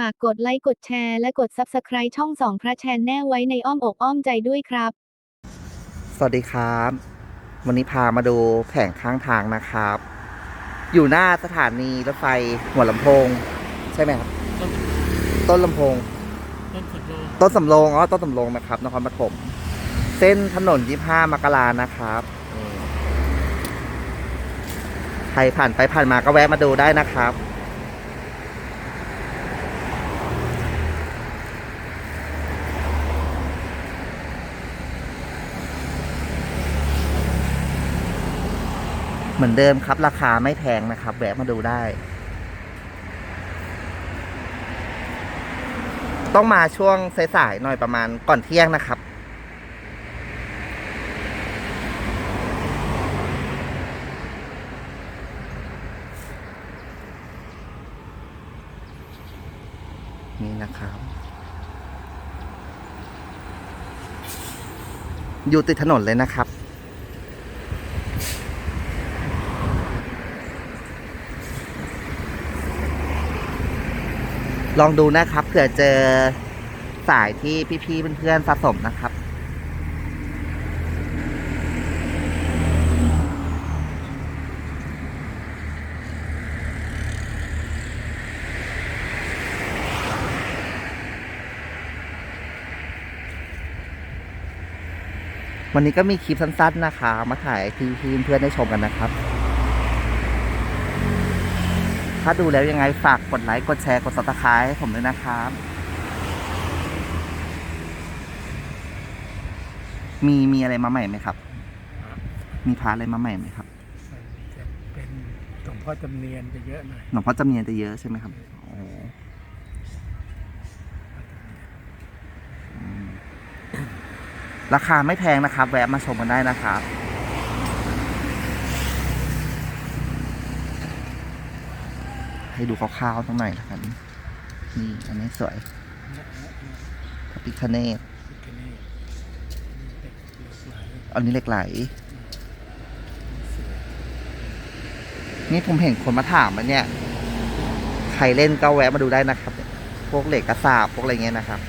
ฝากกดไลค์กดแชร์และกด Subscribe ช่องสองพระแชนแน่ไว้ในอ้อมอกอ้อมใจด้วยครับ สวัสดีครับ วันนี้พามาดูแผงข้างทางนะครับ อยู่หน้าสถานีรถไฟหัวลำโพง ใช่ไหมครับ ต้นต้นลำโพง ต้นสุดโลงต้นสำโรงอ๋อต้นสำโรงนะครับนครปฐมเส้นถนนยี่ห้ามกรานะครับใครผ่านไปผ่านมาก็แวะมาดูได้นะครับ เหมือนเดิมครับ ราคาไม่แพงนะครับแวะมาดูได้ ต้องมาช่วงสายๆหน่อยประมาณก่อนเที่ยงนะครับ นี่นะครับ อยู่ติดถนนเลยนะครับ ลองดูนะครับเผื่อเจอสายที่พี่ๆเพื่อนๆสะสมนะครับ วันนี้ก็มีคลิปสั้นๆนะคะ มาถ่ายให้พี่เพื่อนๆได้ชมกันนะครับ ถ้าดูแล้วยังไงฝากกดไลค์ กดแชร์ กด subscribe ให้ผมด้วยนะครับ มีมีอะไรมาใหม่ไหมครับ มีพาร์ทอะไรมาใหม่ไหมครับ จะเป็นหลวงพ่อจำเนียนจะเยอะหน่อยหลวงพ่อจำเนียนจะเยอะใช่ไหมครับโอ้อืมราคาไม่แพงนะครับ แวะมาชมกันได้นะครับ ให้ดูคร่าวๆตรงไหนละครับนี่อันนี้สวยพระพิคเนตพิคเลอันนี้เหล็กไหล นี่ผมเห็นคนมาถามแล้วเนี่ย ใครเล่นก็แวะมาดูได้นะครับ พวกเหล็กกระสาบพวกอะไรเงี้ยนะครับ